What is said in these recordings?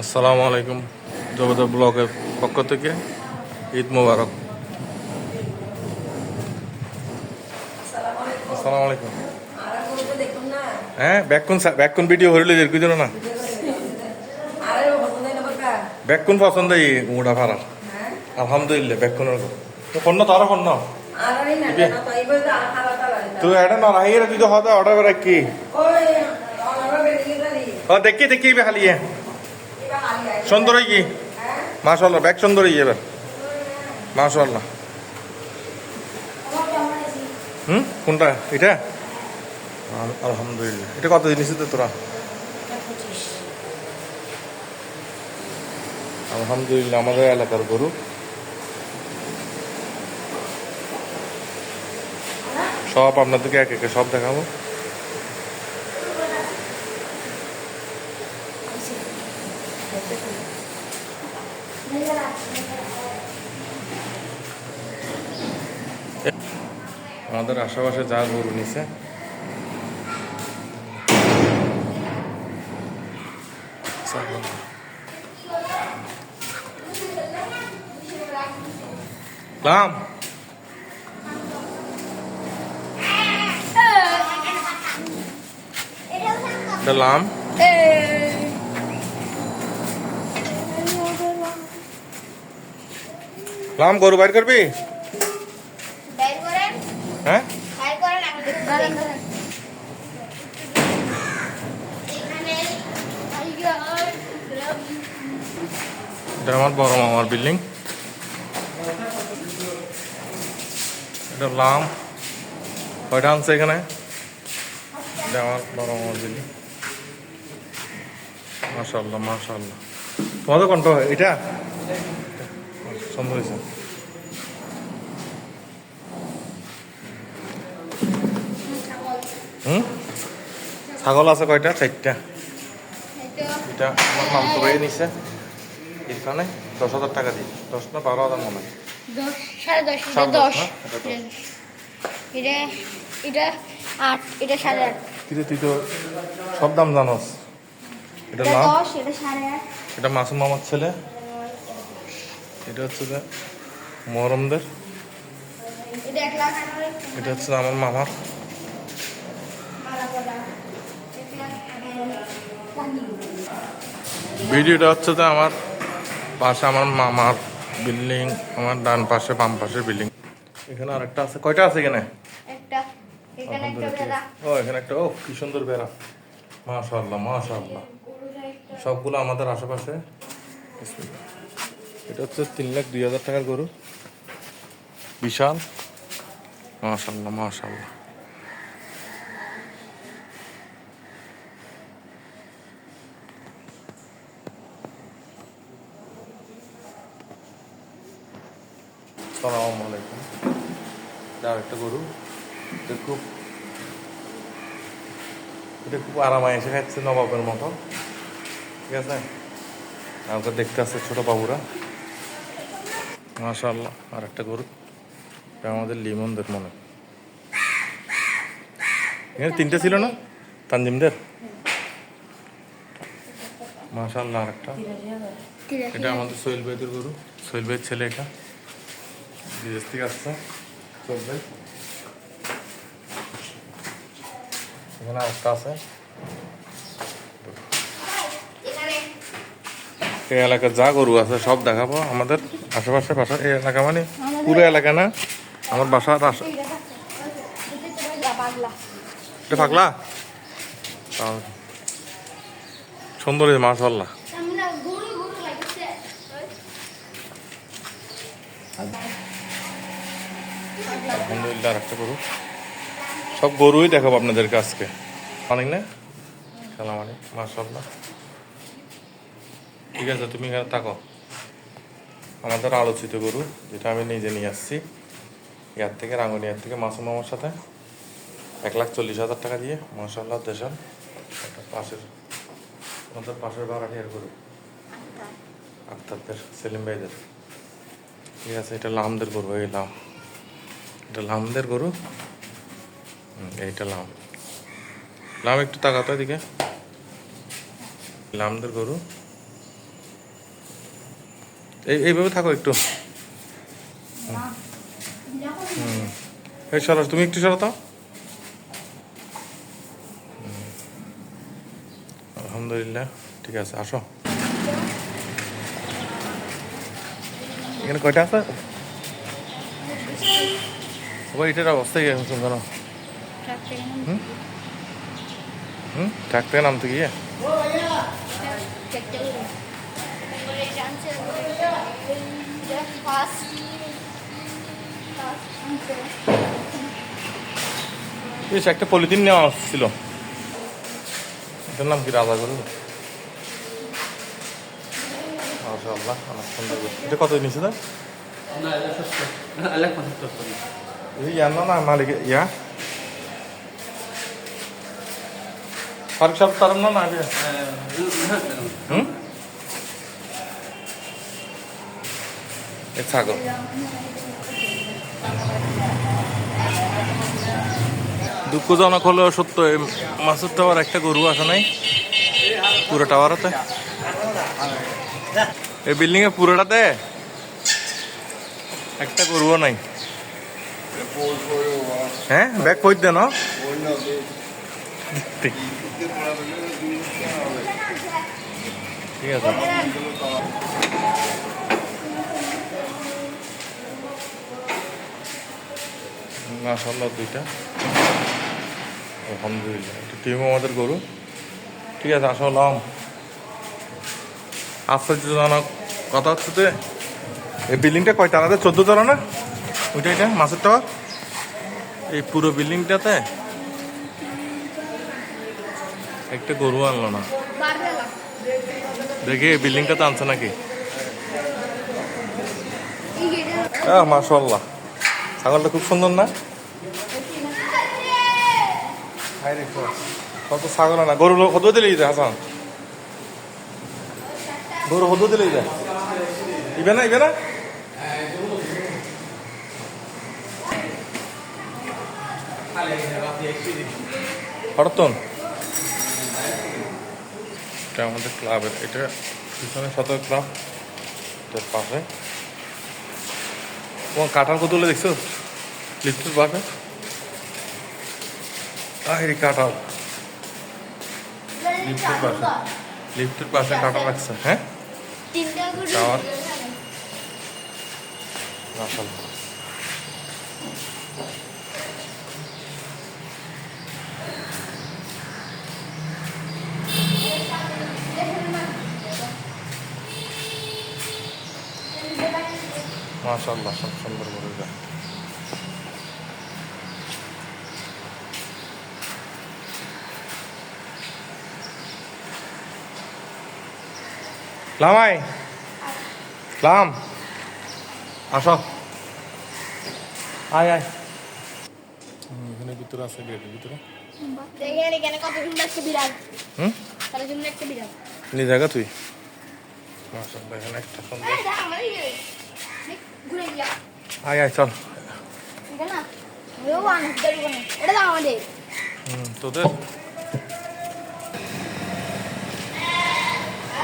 আসসালামু আলাইকুম জবদা ব্লগের পক্ষ থেকে ঈদ মোবারক। আসসালামু আলাইকুম। হ্যাঁ ব্যাকুন ব্যাকুন ভিডিও হরিলে যেরকম দিল না? ব্যাকুন পছন্দ এই উড়া ভাড়া আলহামদুলিল্লাহ ব্যাকুনের কন্ন তারা কন্ন তুই এটা না রাহিরা তুই তো হতে অর্ডার ও দেখি দেখি খালি সুন্দর কি? মাশাল্লাহ ব্যাগ সুন্দর এবার। মাশাল্লাহ হুম? কোনটা? এটা? আলহামদুলিল্লাহ। এটা কত জিনিস তো তোরা? আলহামদুলিল্লাহ, আমাদের এলাকার গরু। সব আপনাদেরকে এক একে সব দেখাবো। আমাদের আশেপাশে যা গরু নিছে। লাম। লাম। লাম গরু বাইর করবি? হ্যাঁ? এটা আমার বড় মামার বিল্ডিং। এটা লাম। কয়টা আনছে এখানে? এটা আমার বড় মামার বিল্ডিং। মাশাল্লাহ মাশাল্লাহ তোমাদের কণ্ঠ এটা? সুন্দর হয়েছে। হুম? ছাগল আছে কয়টা? চারটা। এটা আমার নাম তো নিছে। এখানে দশ হাজার টাকা দিই দশ না বারো হাজার মনে হয়। তুই তো সব দাম জানোস। এটা মাসুম মামার ছেলে। এটা হচ্ছে যে মহরমদের। এটা হচ্ছে আমার মামার। ভিডিওটা হচ্ছে যে আমার পাশে আমার মামার বিল্ডিং আমার ডান পাশে বাম পাশে বিল্ডিং। এখানে আরেকটা আছে। কয়টা আছে এখানে? একটা। একটা। ও এখানে একটা। ও কি সুন্দর বেড়া। মাশাআল্লাহ মাশাআল্লাহ। সবগুলো আমাদের আশেপাশে। এটা হচ্ছে তিন লাখ দুই হাজার টাকার গরু। বিশাল। মাশাল্লাহ মাশাল্লাহ। সালাম একটা গরু। এটা খুব এটা খুব আরামায় এসে খাচ্ছে নবাবের মতো। ঠিক আছে? আমাকে দেখতে আসছে ছোট বাবুরা। মাশাল্লাহ আর একটা গরু আমাদের লিমনদের মনে। এখানে তিনটে ছিল না? তানজিমদের? মাশাল্লাহ আর একটা এটা আমাদের সোহেল ভাইদের গরু। সোহেল ভাইয়ের ছেলে এটা। বিদেশ থেকে আসছে, সোহেল ভাই। এখানে আরেকটা আছে এখানে এই এলাকার যা গরু আছে সব দেখাবো। আমাদের আশেপাশে বাসা এই এলাকা মানে পুরো এলাকা না? আমার বাসার আশে এটা তো ভাই পাগলা? তাও সুন্দর মাশাল্লাহ আলহামদুলিল্লাহ একটা গরু। সব গরুই দেখাবো আপনাদেরকে আজকে। অনেক না? সালাম আলাইকুম মাশাল্লাহ ঠিক আছে, তুমি এখানে থাকো। আমাদের আলোচিত গরু, যেটা আমি নিজে নিয়ে আসছি। ইয়ার থেকে রাঙ্গুনিয়ার থেকে মাসুম মামার সাথে। এক লাখ চল্লিশ হাজার টাকা দিয়ে মাশাল্লাহ দেশাল একটা পাশের, আমাদের পাশের ভাড়াটিয়ার গরু। আক্তারদের, সেলিম ভাইদের। ঠিক আছে, এটা লামদের গরু, এই লাম। এটা লামদের গরু। এইটা লাম। লাম একটু তাকাতো এদিকে। লামদের গরু। এইভাবে থাকো একটু। এই, সরো, তুমি একটু সরো তো। আলহামদুলিল্লাহ, ঠিক আছে, আসো। এখানে কয়টা আছে? ওই এটার অবস্থা কি এখন কেন ট্রাক থেকে নাম- হুম? হুম? ট্রাক থেকে নামতে গিয়ে ফার্স্ট বেশ একটা পলিথিন নেওয়া ছিল। এটার নাম কি রাজা গরু? মাশাআল্লাহ অনেক সুন্দর গরু। এটা কত নিচে না ইয়ার না না মালিক ইয়া? ফারুক সাহেব তার না না আগে? হুম? ছাগল। দুঃখজনক হলেও সত্য মাসুর টাওয়ার একটা গরু আসে নাই? পুরো টাওয়ারতে? এই বিল্ডিং এ পুরোটাতে? একটা গরুও নাই। হ্যাঁ? ব্যাগ কই দেন ঠিক আছে। মাসাল্লাহ দুইটা। আলহামদুলিল্লাহ, এটা টিম আমাদের গরু। ঠিক আছে আসলাম আশ্চর্যজনক কথা হচ্ছে যে, এই বিল্ডিংটা কয়টা? আলাদা চোদ্দ তলা না? ওইটা এটা মাছের টাওয়ার এই পুরো বিল্ডিংটাতে একটা গরু আনলো না। দেখি, এই বিল্ডিংটাতে আনছে নাকি? হ্যাঁ মাশাল্লাহ ছাগলটা খুব সুন্দর না? হাই রেখো কত ছাগল না গরু কত দিলে যায় হাসান গরু কত দিলে যায় ইবে না ইবে না? এটা আমাদের ক্লাবের এটা পিছনে সদর ক্লাব এটার পাশে। তোমার কাঁঠাল কতগুলো দেখছ? লিফটের পাশে। আরে কাঁঠাল। লিফটের পাশে। লিফটের পাশে কাঁঠাল রাখছে হ্যাঁ। টাওয়ার। মাশাআল্লাহ। মাশাআল্লাহ সব সুন্দর করে যায় লামাই লাম আসো। আয় আয়। এখানে ভিতরে আছে গেটের ভিতরে। জায়গা তুই। এখানে একটা সুন্দর আয় আয় চল। তোদের?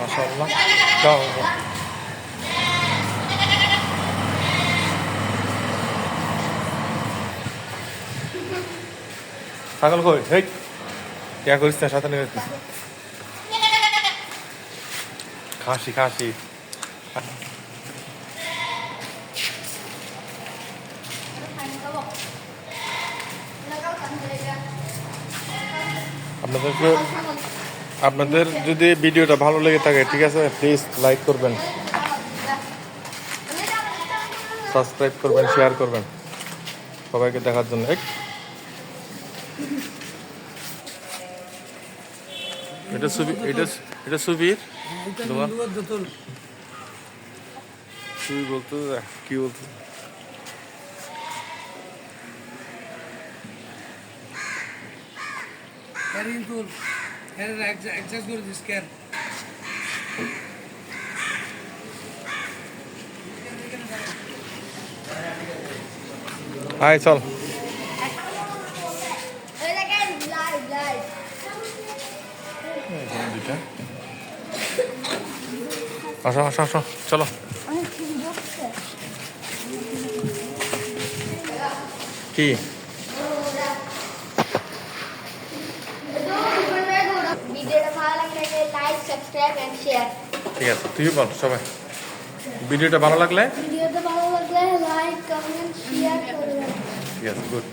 মাশাআল্লাহ। যাও যাও। ছাগল কই? হেই ইয়া করিস না সাথে নিয়ে খাসি খাসি। আপনাদেরকে আপনাদের যদি ভিডিওটা ভালো লেগে থাকে, ঠিক আছে প্লিজ লাইক করবেন। সাবস্ক্রাইব করবেন শেয়ার করবেন। সবাইকে দেখার জন্য এটা সুবি এটা এটা সুবীর? সুবীর বলতে কি বলতে? কিন্তু এর অ্যাডজাস্ট করে দিস কেন আয় চল আসো আসো আসো চলো কি সাবস্ক্রাইব এন্ড শেয়ার ঠিক আছে তুইও বল সবাই। ভিডিওটা ভালো লাগলে? ভিডিওটা ভালো লাগলে লাইক কমেন্ট শেয়ার করবেন ঠিক আছে গুড